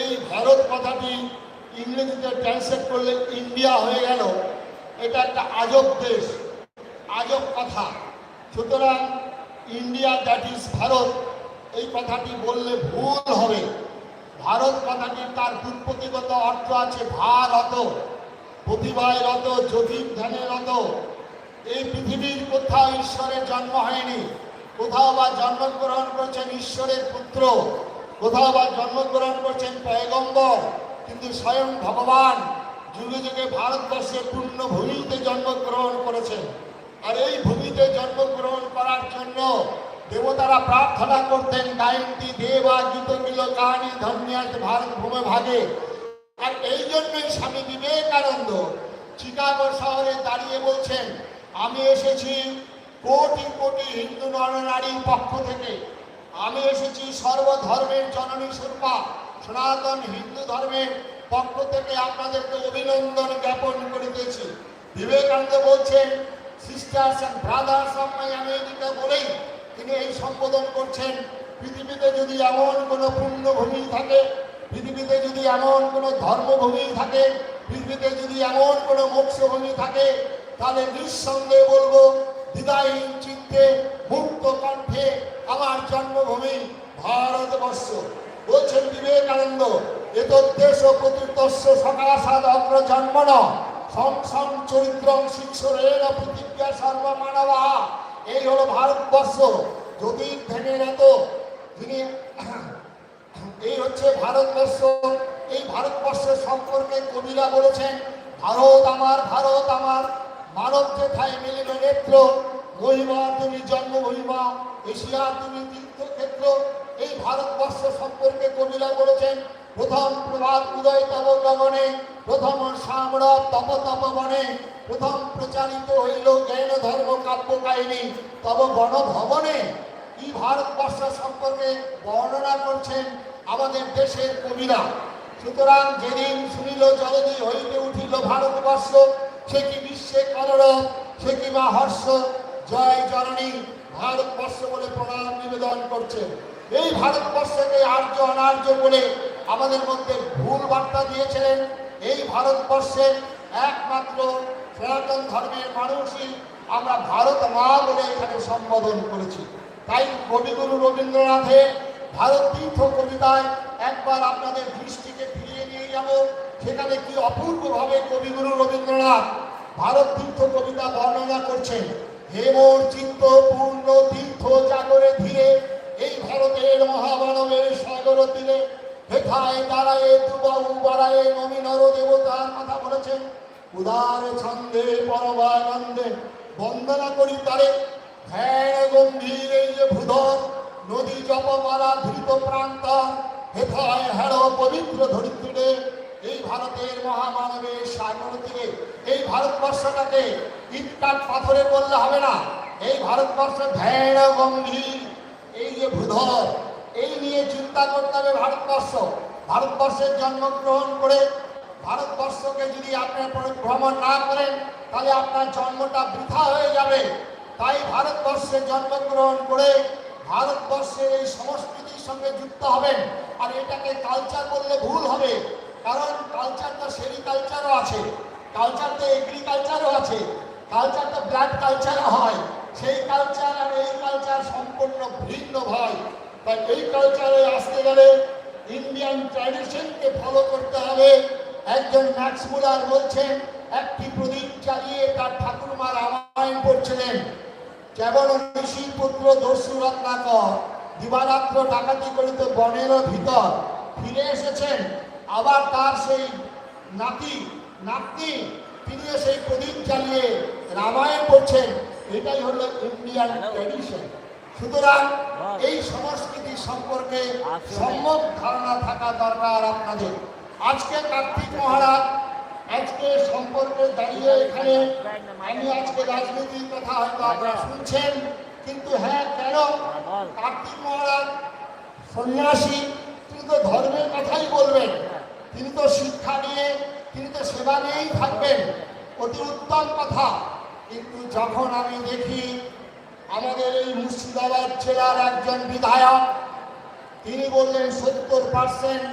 এই ভারত কথাটি ইংরেজিতে ট্রান্সলেট করলে ইন্ডিয়া হয়ে গেল। এটা একটা আজব দেশ, আজব কথা। সুতরাং ইন্ডিয়া দ্যাট ইজ ভারত, এই কথাটি বললে ভুল হবে। ভারত কথাটির তার ব্যুৎপত্তিগত অর্থ আছে ভারত, প্রতিভায় রত জ্যোতির ধ্যানে রত। এই পৃথিবীর কোথাও ঈশ্বরের জন্ম হয়নি, কোথাও বা জন্মগ্রহণ করেছেন ঈশ্বরের পুত্র। কোথাও বা জন্মগ্রহণ করছেন পয়গম্বর, কিন্তু স্বয়ং ভগবান যুগে যুগে ভারতবর্ষে পূর্ণ ভূমিতে জন্মগ্রহণ করেছেন। আর এই ভূমিতে জন্মগ্রহণ করার জন্য দেবতারা প্রার্থনা করতেন গায়ন্তী দেবা গীত গিল কাহানি ধন্যাত ভারত ভূমে ভাগে। আর এই জন্যই স্বামী বিবেকানন্দ চিকাগো শহরে দাঁড়িয়ে বলছেন, আমি এসেছি কোটি কোটি হিন্দু নরনারীর পক্ষ থেকে। আমি এসেছি সর্বধর্মের জননী সুরপা সনাতন হিন্দু ধর্মের পক্ষ থেকে আপনাদেরকে অভিনন্দন জ্ঞাপন করিতেছি। বিবেকানন্দ বলছেন sisters and brothers of my America বলেই তিনি এই সম্বোধন করছেন। পৃথিবীতে যদি এমন কোনো পুণ্যভূমি থাকে, পৃথিবীতে যদি এমন কোনো ধর্মভূমি থাকে, পৃথিবীতে যদি এমন কোনো মোক্ষভূমি থাকে, তাহলে নিঃসন্দেহে বলব বিদায়হীন চিত্তে মুক্ত কণ্ঠে আমার জন্মভূমি ভারতবর্ষ। বলছেন বিবেকানন্দ এত দেশ এতদ্দেশ প্রতিতস্য সকাশাদ অগ্র জন্মন সংসং চরিত্রং শিক্ষরেণ প্রতিজ্ঞা সর্বমানবা। এই হলো ভারতবর্ষ। যদি ভেঙে যেত তিনি এই হচ্ছে ভারতবর্ষ। এই ভারতবর্ষের সম্পর্কে কবিরা বলেছেন, ভারত আমার ভারত আমার। মানব যেথায় মিলিল নেত্র মহিমা তুমি জন্ম মহিমা এশিয়া, তুমি তীর্থক্ষেত্র। এই ভারতবর্ষ সম্পর্কে কবিরা বলেছেন, প্রথম প্রভাত উদয় তব গগনে, প্রথম সাম্র তপ বনে। প্রথম প্রচারিত হইল জ্ঞান, ধর্ম, কাব্য, কাহিনী, তব গণভবনে। এই ভারতবর্ষ সম্পর্কে বর্ণনা করছেন আমাদের দেশের কবিরা। সুতরাং যেদিন শুনিল জলদি হইতে উঠিল ভারতবর্ষ, সে কি বিশ্বে কলরব, সে কি বা হর্ষ জয় জননী ভারতবর্ষ বলে প্রণাম নিবেদন করছে। এই ভারতবর্ষকে আর্য অনার্য বলে আমাদের মধ্যে ভুল বার্তা দিয়েছিলেন। এই ভারতবর্ষের একমাত্র সনাতন ধর্মের মানুষই আমরা ভারত মা বলে এখানে সম্বোধন করেছি। তাই কবিগুরু রবীন্দ্রনাথের ভারত তীর্থ কবিতায় একবার আপনাদের দৃষ্টিকে ফিরিয়ে নিয়ে যাব। সেখানে কি অপূর্বভাবে কবিগুরু রবীন্দ্রনাথ ভারত তীর্থ কবিতা বর্ণনা করছেন? হে মোর চিত্ত পূর্ণ তীর্থ জাগরে ধীরে এই ভারতের মহামানবের সাগর তীরে হেথায় দাঁড়ায় দুবাহু বাড়ায় নমি নর দেবতার কথা বলেছেন। উদার ছন্দে, পরমানন্দে বন্দনা করি তারে। ধ্যান গম্ভীর এই যে ভূধর, নদী জপমালা ধৃত প্রান্ত হেথায় হেড় পবিত্র ধরিত্রীরে এই ভারতের মহামানবের সাগর তীরে এই ভারতবর্ষটাকে ইটকাট পাথরে বললে হবে না। এই ভারতবর্ষ ধ্যান গম্ভীর। এই যে ভূধর, এই নিয়ে চিন্তা করতে হবে ভারতবর্ষ। ভারতবর্ষের জন্মগ্রহণ করে ভারতবর্ষকে যদি আপনি ভ্রমণ না করেন, তাহলে আপনার জন্মটা বৃথা হয়ে যাবে। তাই ভারতবর্ষে জন্মগ্রহণ করে ভারতবর্ষের এই সংস্কৃতির সঙ্গে যুক্ত হবেন। আর এটাকে কালচার বললে ভুল হবে। কারণ কালচারটা সেরিকালচারও আছে কালচারটা এগ্রিকালচারও আছে কালচারটা ব্লাড কালচারও হয়। সেই কালচার আর এই কালচার সম্পূর্ণ ভিন্ন হয় তাই এই কালচারে আসতে গেলে ইন্ডিয়ান ট্র্যাডিশনকে ফলো করতে হবে। একজন ম্যাক্স মুলার বলছেন, একটি প্রদীপ চালিয়ে তার ঠাকুরমা রামায়ণ পড়ছিলেন। কেবল ঋষির পুত্র দস্যু রত্নাকর, দিবারাত্র ডাকাতি করিত বনের ভিতর। ফিরে এসেছেন আবার তার সেই নাতি নাতনি তিনিও সেই প্রদীপ চালিয়ে রামায়ণ করছেন এটাই হলো ইন্ডিয়ান ট্র্যাডিশন সুতরাং এই সংস্কৃতি সম্পর্কে সম্যক ধারণা থাকা দরকার আপনাদের। আজকে কার্তিক মহারাজ আজকে সম্পর্কে দাঁড়িয়ে এখানে আমি আজকে রাজনীতির কথা হয়তো আপনারা শুনছেন কিন্তু হ্যাঁ কেন? কার্তিক মহারাজ সন্ন্যাসী তিনি তো ধর্মের কথাই বলবেন। তিনি তো শিক্ষা নিয়ে, তিনি তো সেবা নিয়েই থাকবেন। অতি উত্তম কথা। কিন্তু যখন আমি দেখি আমাদের এই মুর্শিদাবাদ জেলার একজন বিধায়ক, তিনি বললেন সত্তর পার্সেন্ট